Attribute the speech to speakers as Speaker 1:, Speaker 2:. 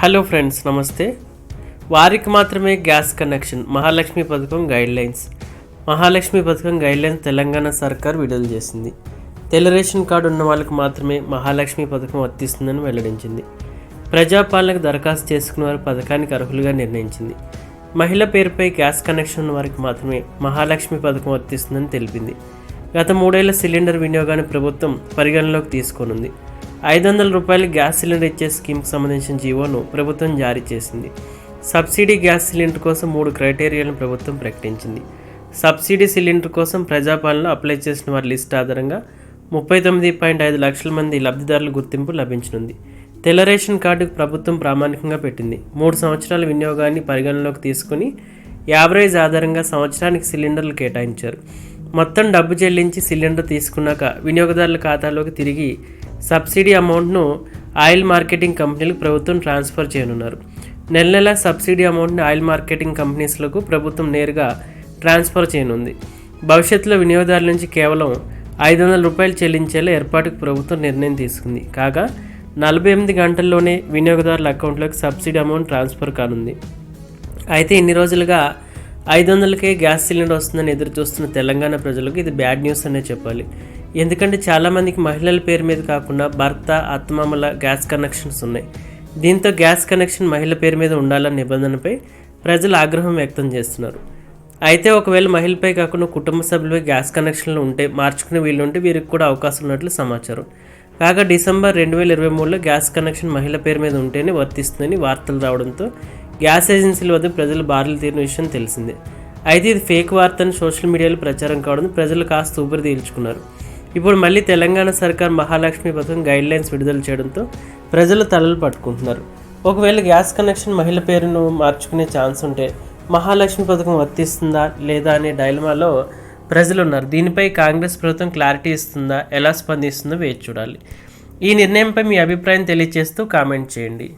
Speaker 1: Hello friends నమస్తే. వారికి మాత్రమే గ్యాస్ కనెక్షన్ మహాలక్ష్మి పథకం గైడ్లైన్స్ మహాలక్ష్మి పథకం గైడ్లైన్స్ తెలంగాణ సర్కార్ విడుదల చేసింది. తెల్ల రేషన్ కార్డు ఉన్న వాళ్ళకి మాత్రమే మహాలక్ష్మి పథకం వర్తిస్తుందని వెల్లడించింది. ప్రజాపాలనకు దరఖాస్తు చేసుకున్న వారి పథకానికి అర్హులుగా నిర్ణయించింది. మహిళ పేరుపై గ్యాస్ కనెక్షన్ ఉన్న వారికి మాత్రమే మహాలక్ష్మి పథకం వర్తిస్తుందని తెలిపింది. గత మూడేళ్ళ సిలిండర్ వినియోగాన్ని ప్రభుత్వం పరిగణలోకి తీసుకోనుంది. ఐదు వందల రూపాయలు గ్యాస్ సిలిండర్ ఇచ్చే స్కీమ్కి సంబంధించిన జీవోను ప్రభుత్వం జారీ చేసింది. సబ్సిడీ గ్యాస్ సిలిండర్ కోసం మూడు క్రైటీరియాలను ప్రభుత్వం ప్రకటించింది. సబ్సిడీ సిలిండర్ కోసం ప్రజాపాలనలో అప్లై చేసిన వారి లిస్ట్ ఆధారంగా ముప్పై తొమ్మిది పాయింట్ ఐదు లక్షల మంది లబ్ధిదారుల గుర్తింపు లభించనుంది. తెల్ల రేషన్ కార్డుకు ప్రభుత్వం ప్రామాణికంగా పెట్టింది. మూడు సంవత్సరాల వినియోగాన్ని పరిగణలోకి తీసుకుని యావరేజ్ ఆధారంగా సంవత్సరానికి సిలిండర్లు కేటాయించారు. మొత్తం డబ్బు చెల్లించి సిలిండర్ తీసుకున్నాక వినియోగదారుల ఖాతాలోకి తిరిగి సబ్సిడీ అమౌంట్ను ఆయిల్ మార్కెటింగ్ కంపెనీలకు ప్రభుత్వం ట్రాన్స్ఫర్ చేయనున్నారు. నెల నెల సబ్సిడీ అమౌంట్ని ఆయిల్ మార్కెటింగ్ కంపెనీస్లకు ప్రభుత్వం నేరుగా ట్రాన్స్ఫర్ చేయనుంది. భవిష్యత్తులో వినియోగదారుల నుంచి కేవలం ఐదు వందల రూపాయలు చెల్లించేలా ఏర్పాటుకు ప్రభుత్వం నిర్ణయం తీసుకుంది. కాగా నలభై ఎనిమిది గంటల్లోనే వినియోగదారుల అకౌంట్లోకి సబ్సిడీ అమౌంట్ ట్రాన్స్ఫర్ కానుంది. అయితే ఇన్ని రోజులుగా ఐదు వందలకే గ్యాస్ సిలిండర్ వస్తుందని ఎదురు చూస్తున్న తెలంగాణ ప్రజలకు ఇది బ్యాడ్ న్యూస్ అనే చెప్పాలి. ఎందుకంటే చాలామందికి మహిళల పేరు మీద కాకుండా భర్త అత్తమామల గ్యాస్ కనెక్షన్స్ ఉన్నాయి. దీంతో గ్యాస్ కనెక్షన్ మహిళ పేరు మీద ఉండాలన్న నిబంధనపై ప్రజలు ఆగ్రహం వ్యక్తం చేస్తున్నారు. అయితే ఒకవేళ మహిళపై కాకుండా కుటుంబ సభ్యులపై గ్యాస్ కనెక్షన్లు ఉంటే మార్చుకునే వీళ్ళు ఉంటే వీరికి కూడా అవకాశం ఉన్నట్లు సమాచారం. కాగా డిసెంబర్ రెండు వేల ఇరవై మూడులో గ్యాస్ కనెక్షన్ మహిళ పేరు మీద ఉంటేనే వర్తిస్తుందని వార్తలు రావడంతో గ్యాస్ ఏజెన్సీల వద్ద ప్రజలు బారులు తీరిన విషయం తెలిసిందే. అయితే ఇది ఫేక్ వార్తని సోషల్ మీడియాలో ప్రచారం కావడం ప్రజలు కాస్త ఊపిరి తీల్చుకున్నారు. ఇప్పుడు మళ్ళీ తెలంగాణ సర్కార్ మహాలక్ష్మి పథకం గైడ్ లైన్స్ విడుదల చేయడంతో ప్రజలు తలలు పట్టుకుంటున్నారు. ఒకవేళ గ్యాస్ కనెక్షన్ మహిళ పేరును మార్చుకునే ఛాన్స్ ఉంటే మహాలక్ష్మి పథకం వర్తిస్తుందా లేదా అనే డైలమాలో ప్రజలు ఉన్నారు. దీనిపై కాంగ్రెస్ ప్రభుత్వం క్లారిటీ ఇస్తుందా ఎలా స్పందిస్తుందో వేచి చూడాలి. ఈ నిర్ణయంపై మీ అభిప్రాయం తెలియజేస్తూ కామెంట్ చేయండి.